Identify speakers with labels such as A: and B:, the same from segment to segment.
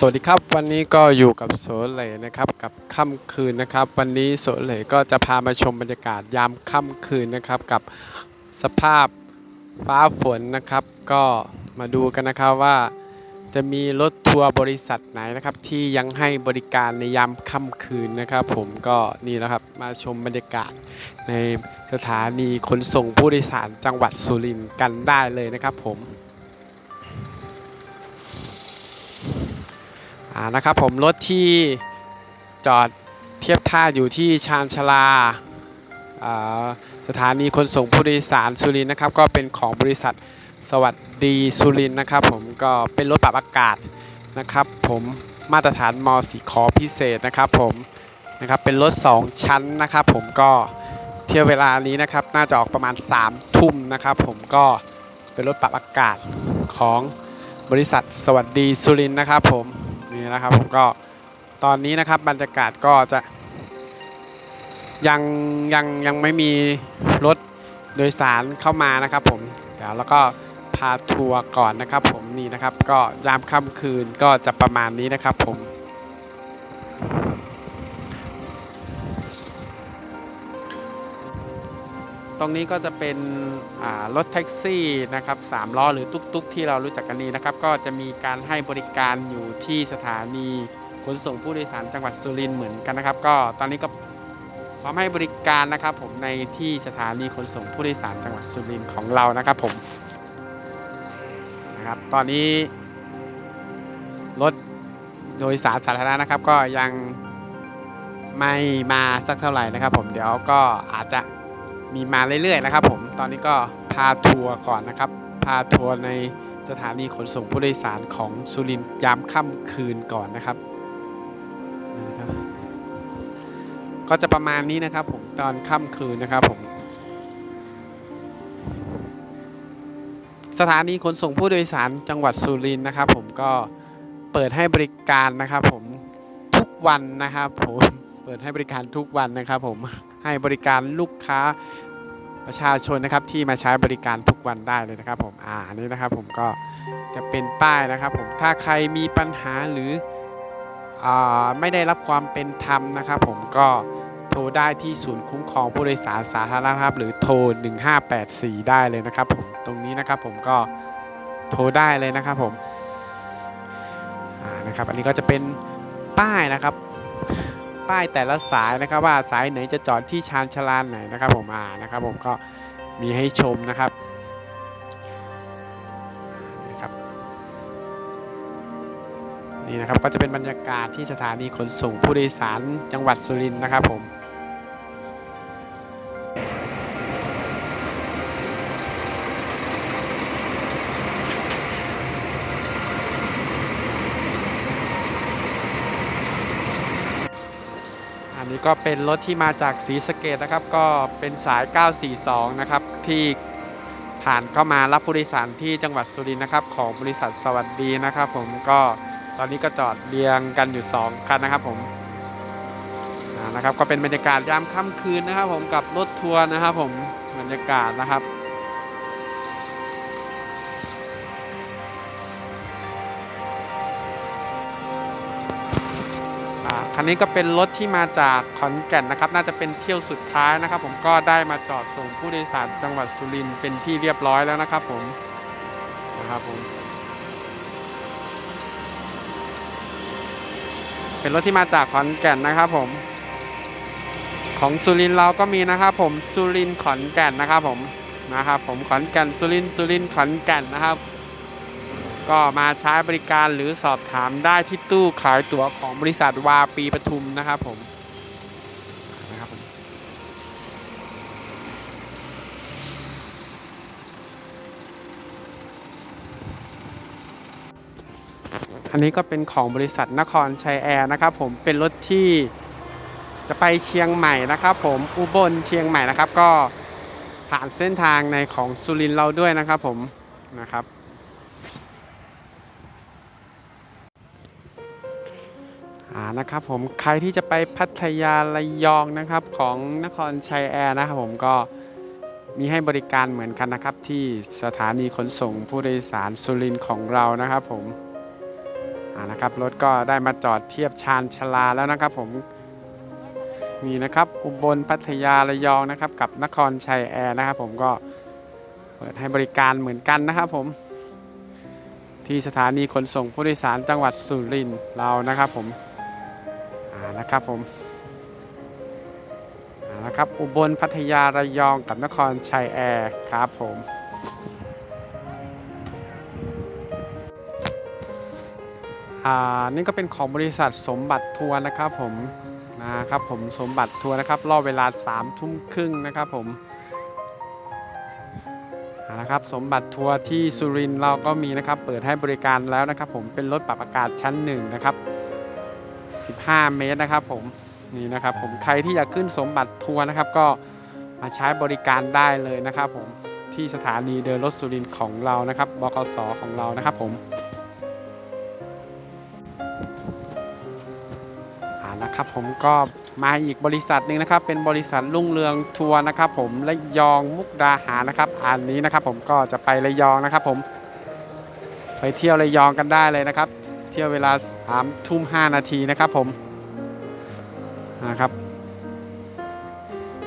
A: สวัสดีครับวันนี้ก็อยู่กับโสเหลนะครับกับค่ำคืนนะครับ วันนี้โสเหลก็จะพามาชมบรรยากาศยามค่ำคืนนะครับกับสภาพฟ้าฝนนะครับ ก็มาดูกันนะครับว่า จะมีรถทัวร์บริษัทไหนนะครับ ที่ยังให้บริการในยามค่ำคืนนะครับ ผมก็นี่แหละครับมาชมบรรยากาศในสถานีขนส่งผู้โดยสารจังหวัดสุรินทร์กันได้เลยนะครับผม อ่านะครับผมรถที่จอดเทียบท่าอยู่ที่ชานชาลาาสถานีขนส่งผู้โดยสารสุรินทร์นะครับ ก็เป็นของบริษัทสวัสดีสุรินทร์นะครับ ผมก็เป็นรถปรับอากาศนะครับ ผมมาตรฐานมสีขอพิเศษนะครับผมนะครับเป็นรถ 2 ชั้นนะครับ ผมก็เที่ยวเวลานี้นะครับ น่าจะออกประมาณ 3 ทุ่มนะครับ ผมก็เป็นรถปรับอากาศของบริษัทสวัสดีสุรินทร์นะครับผม นี่นะครับผมก็ตอนนี้นะครับบรรยากาศก็จะ ยังยังยังไม่มีรถโดยสารเข้ามานะครับผมเดี๋ยวแล้วก็พาทัวร์ก่อนนะครับผมนี่นะครับก็ยามค่ำคืนก็จะประมาณนี้นะครับผม ตรงนี้ก็จะเป็นรถแท็กซี่นะครับสามล้อหรือตุ๊กๆ ที่เรารู้จักกันนี้นะครับ ก็จะมีการให้บริการอยู่ที่สถานีขนส่งผู้โดยสารจังหวัดสุรินทร์เหมือนกันนะครับ ก็ตอนนี้ก็พร้อมให้บริการนะครับ ผมในที่สถานีขนส่งผู้โดยสารจังหวัดสุรินทร์ของเรานะครับผมนะครับตอนนี้รถโดยสารสาธารณะนะครับ ก็ยังไม่มาสักเท่าไหร่นะครับ ผมเดี๋ยวก็อาจจะ มีมาเรื่อยๆนะครับผมตอนนี้ก็พาทัวร์ก่อนนะครับ พาทัวร์ในสถานีขนส่งผู้โดยสารของสุรินทร์ยามค่ำคืนก่อนนะครับ ก็จะประมาณนี้นะครับผมตอนค่ำคืนนะครับผมสถานีขนส่งผู้โดยสารจังหวัดสุรินทร์นะครับ ผมก็เปิดให้บริการนะครับ ผมทุกวันนะครับผมเปิดให้บริการทุกวันนะครับผม ให้บริการลูกค้าประชาชนนะครับที่มาใช้บริการทุกวันได้เลยนะครับผมอ่าอันนี้นะครับผมก็จะเป็นป้ายนะครับผมถ้าใครมีปัญหาหรืออไม่ได้รับความเป็นธรรมนะครับผมก็โทรได้ที่ศูนย์คุ้มครองผู้โดยสารสาธารณะนะครับ หรือโทร 1584 ได้เลยนะครับผมตรงนี้นะครับผมก็โทรได้เลยนะครับผมอ่านะครับอันนี้ก็จะเป็นป้ายนะครับ ป้ายแต่ละสายนะครับ ว่าสายไหนจะจอดที่ชานชาลานไหนนะครับ ผมอ่านะครับ ผมก็มีให้ชมนะครับนี่นะครับก็จะเป็นบรรยากาศที่สถานีขนส่งผู้โดยสารจังหวัดสุรินทร์นะครับผม ก็เป็นรถที่มาจากสีสเกตนะครับ ก็เป็นสาย 942 นะครับ ที่ผ่านเข้ามารับผู้โดยสารที่จังหวัดสุรินทร์นะครับ ของบริษัทสวัสดีนะครับ ผมก็ตอนนี้ก็จอดเรียงกันอยู่ 2 คันนะครับผมนะครับก็เป็นบรรยากาศยามค่ำคืนนะครับ ผมกับรถทัวร์นะครับ ผมบรรยากาศนะครับ คันนี้ก็เป็นรถที่มาจากขอนแก่นนะครับ น่าจะเป็นเที่ยวสุดท้ายนะครับ ผมก็ได้มาจอดส่งผู้โดยสารจังหวัดสุรินทร์เป็นที่เรียบร้อยแล้วนะครับผมนะครับผมเป็นรถที่มาจากขอนแก่นนะครับผม ของสุรินทร์เราก็มีนะครับ ผมสุรินทร์ขอนแก่นนะครับผมนะครับผมขอนแก่นสุรินทร์สุรินทร์ขอนแก่นนะครับ ก็มาใช้บริการหรือสอบถามได้ที่ตู้ขายตั๋วของบริษัทวาปีปทุมนะครับผมนะครับผมอันนี้ก็เป็นของบริษัทนครชัยแอร์นะครับผมเป็นรถที่จะไปเชียงใหม่นะครับ ผมอุบลเชียงใหม่นะครับ ก็ผ่านเส้นทางในของสุรินทร์เราด้วยนะครับผมนะครับ นะครับผมใครที่จะไปพัทยาระยองนะครับของนครชัยแอร์นะครับผมก็มีให้บริการเหมือนกันนะครับ ที่สถานีขนส่งผู้โดยสารสุรินทร์ของเรานะครับผมนะครับรถก็ได้มาจอดเทียบชานชลาแล้วนะครับผมมีนะครับอุบลพัทยาระยองนะครับ กับนครชัยแอร์นะครับ ผมก็เปิดให้บริการเหมือนกันนะครับผมที่สถานีขนส่งผู้โดยสารจังหวัดสุรินทร์เรานะครับผม ครับผมอ่านะครับอุบลพัทยาระยองกับนครชัยแอร์ครับผมอ่านี่ก็เป็นของบริษัทสมบัติทัวร์นะครับผมนะครับผมสมบัติทัวร์นะครับรอบเวลา3ามทุ่มครึ่งนะครับผมนะครับสมบัติทัวร์ที่สุรินทร์เราก็มีนะครับเปิดให้บริการแล้วนะครับ ผมเป็นรถปรับอากาศชั้นหนึ่งนะครับ 15เมตรนะครับผมนี่นะครับผมใครที่อยากขึ้นสมบัติทัวร์นะครับ ก็มาใช้บริการได้เลยนะครับผมที่สถานีเดินรถสุรินทร์ของเรานะครับบกสของเรานะครับผมอ่านะครับผมก็มาอีกบริษัทหนึ่งนะครับ เป็นบริษัทรุ่งเรืองทัวร์นะครับ ผมระยองมุกดาหารนะครับอันนี้นะครับ ผมก็จะไประยองนะครับ ผม ไปเที่ยวระยองกันได้เลยนะครับ เที่ยวเวลาสามทุ่มห้านาทีนะครับผมนะครับ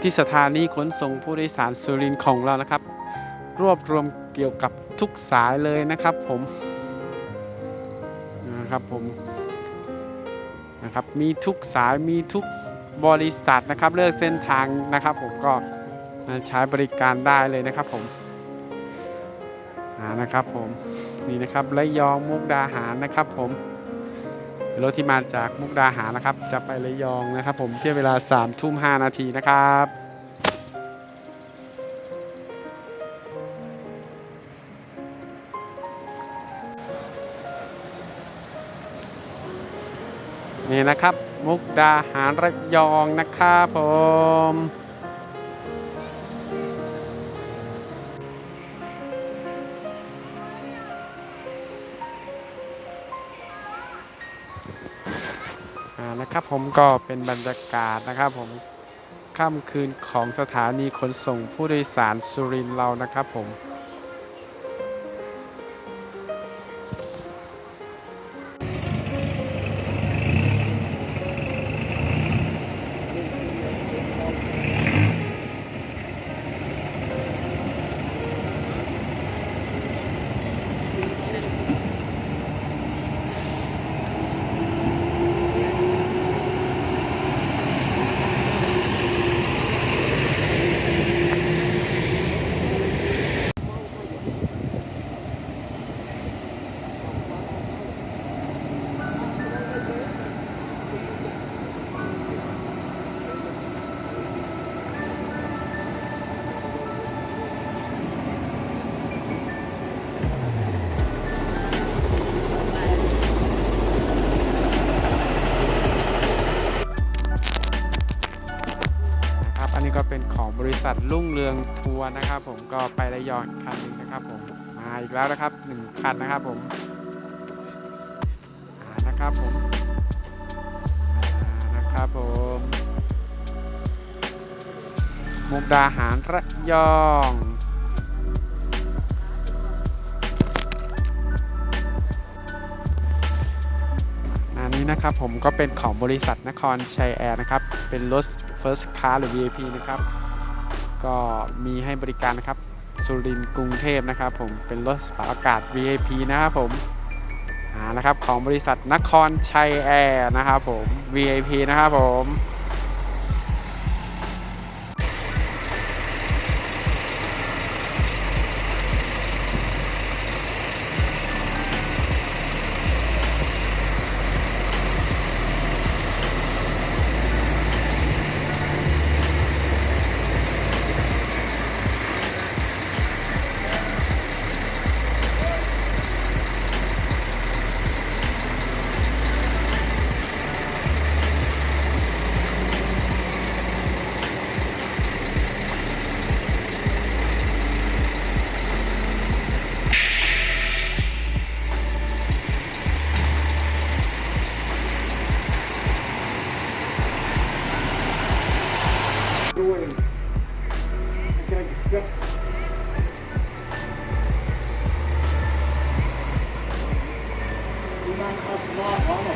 A: ที่สถานีขนส่งผู้โดยสารสุรินทร์ของเรานะครับ รวบรวมเกี่ยวกับทุกสายเลยนะครับผมนะครับผมนะครับมีทุกสายมีทุกบริษัทนะครับเลือกเส้นทางนะครับ ผมก็ใช้บริการได้เลยนะครับผม นะครับผมนี่นะครับระยองมุกดาหารนะครับผมรถที่มาจากมุกดาหารนะครับ จะไประยองนะครับผมเที่ยวเวลา3ามทุ่มหนาทีนะครับนี่นะครับ มุกดาหารระยองนะครับผม นะครับผมก็เป็นบรรยากาศนะครับผมค่ำคืนของสถานีขนส่งผู้โดยสารสุรินทร์เรานะครับผม ก็เป็นของบริษัทรุ่งเรืองทัวร์นะครับ ผมก็ไประยองคันหนึ่งนะครับผมมาอีกแล้วนะครับหนึ่งคันนะครับผมอ่านะครับผมอ่านะครับผมมุกดาหารระยองอันนี้นะครับผมก็เป็นของบริษัทนครชัยแอร์นะครับเป็นรถ First Class หรือ VIP นะครับ ก็มีให้บริการนะครับ สุรินทร์กรุงเทพนะครับผม เป็นรถปรับอากาศ VIP นะครับผมนะครับของบริษัทนครชัยแอร์นะครับผม VIP นะครับผม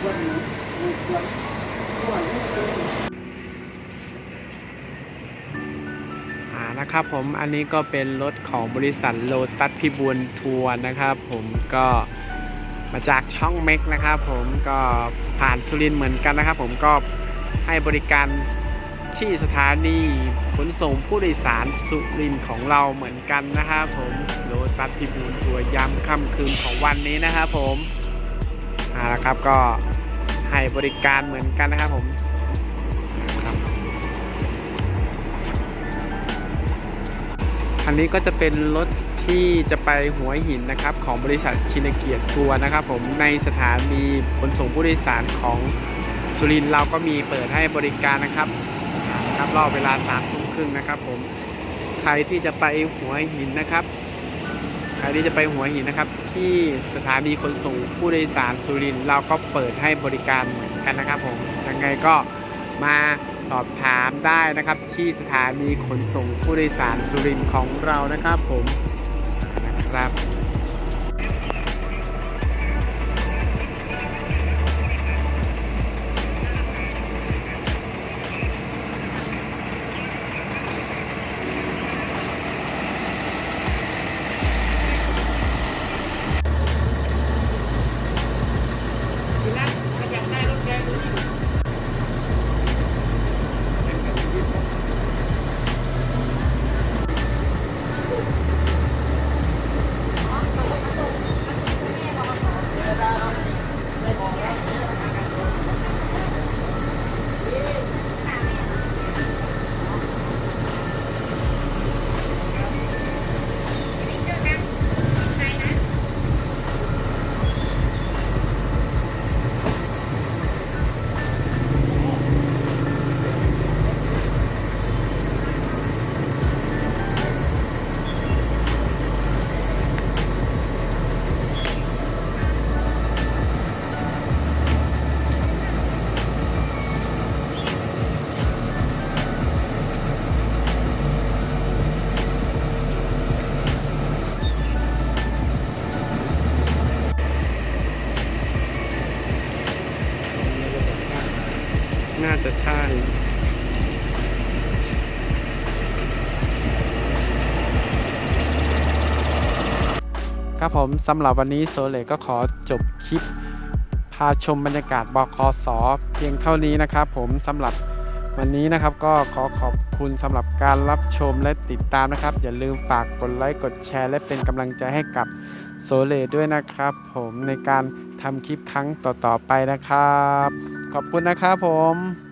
A: นะครับผมอันนี้ก็เป็นรถของบริษัทโลตัสพิบูลทัวร์นะครับ ผมก็มาจากช่องเม็กนะครับ ผมก็ผ่านสุรินเหมือนกันนะครับ ผมก็ให้บริการที่สถานีขนส่งผู้โดยสารสุรินของเราเหมือนกันนะครับ ผมโลตัสพิบูลทัวร์ย้ำค่ำคืนของวันนี้นะครับผม อ่าละครับก็ให้บริการเหมือนกันนะครับผมนะครับอันนี้ก็จะเป็นรถที่จะไปหัวหินนะครับ ของบริษัทชินเกียรติทัวร์นะครับ ผมในสถานีขนส่งผู้โดยสารของสุรินทร์เราก็มีเปิดให้บริการนะครับครับรอบเวลาสามทุ่มครึ่งนะครับ ผมใครที่จะไปหัวหินนะครับ ใครที่จะไปหัวหินนะครับ ที่สถานีขนส่งผู้โดยสารสุรินทร์เราก็เปิดให้บริการเหมือนกันนะครับผมยังไงก็มาสอบถามได้นะครับ ที่สถานีขนส่งผู้โดยสารสุรินทร์ของเรานะครับผมนะครับ น่าจะใช่ครับผมสำหรับวันนี้โซเลก็ขอจบคลิป พาชมบรรยากาศบคสเพียงเท่านี้นะครับผมสำหรับ วันนี้นะครับก็ขอขอบคุณสำหรับการรับชมและติดตามนะครับ อย่าลืมฝากกดไลค์กดแชร์ และเป็นกำลังใจให้กับโซเลด้วยนะครับ ผมในการทำคลิปครั้งต่อๆไปนะครับ ขอบคุณนะครับผม